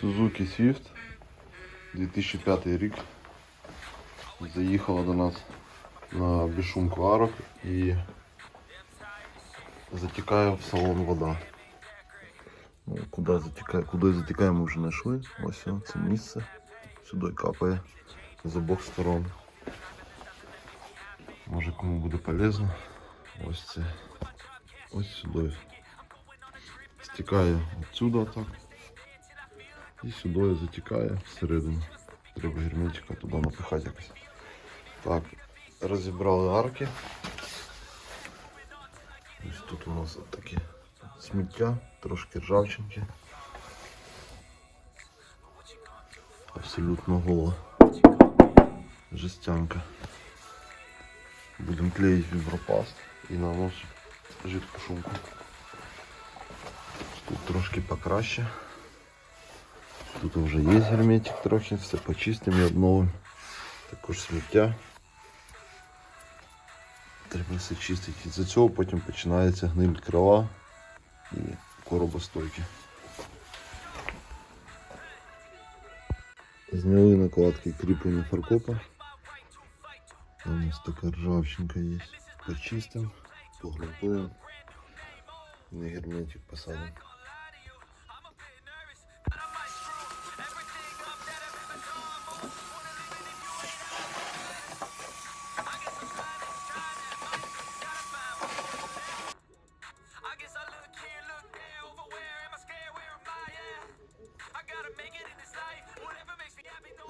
Suzuki Swift 2005 рік. Заїхала до нас на бішумку арок і затікає в салон вода. Ну, куди затікає, куди затікає ми вже знайшли. Ось це місце. Сюди капає з обох сторон. Може кому буде полезно. Ось це. Ось сюди. Стікає отсюда так. І сюди затікає всередину. Треба герметика туди напихати якось. Так, розібрали арки. Ось тут у нас от таке сміття, трошки ржавчинки. Абсолютно гола. Жестянка. Будемо клеїти вібропаст і наносити жидку шумку. Тут трошки покраще. Тут вже є герметик трохи, все почистимо і обновимо. Також сміття. Треба все чистити. І за цього потім починається гниль крила і коробостойки. Зняли накладки кріплення фаркопа. У нас така ржавчинка є. Почистимо, погрунтуємо. На герметик посадимо.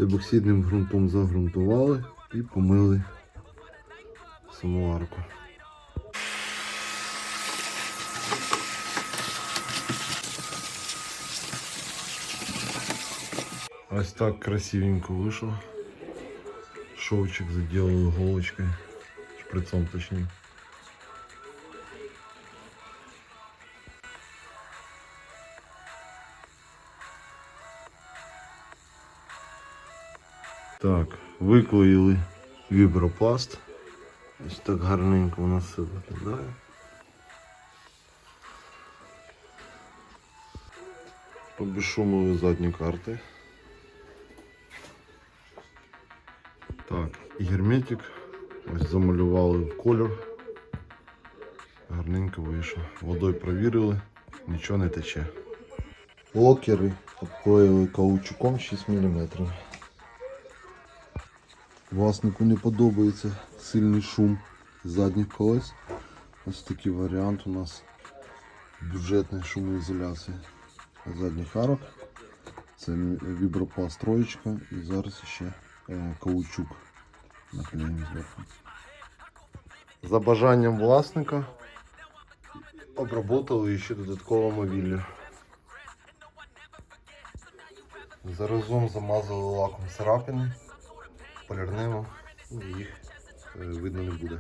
Ебоксидним ґрунтом загрунтували і помили саму арку. Ось так красивенько вийшло. Шовчик заделали иголочкой, шприцом точнее. Так, виклеїли вібропласт. Ось так гарненько у нас все виглядає. Побішумили задні карти. Так, і герметик. Ось замалювали в колір. Гарненько вийшло. Водою провірили, нічого не тече. Локери обклеїли каучуком 6 мм. Власнику не подобається сильний шум задніх колес. Ось такий варіант у нас бюджетної шумоізоляції задніх арок. Це вібропласт троєчка і зараз ще е, каучук наклеїмо зверху. За бажанням власника обработали ще додатково мобіллю. Заразом замазали лаком царапини полірнемо, і їх е, видно не буде.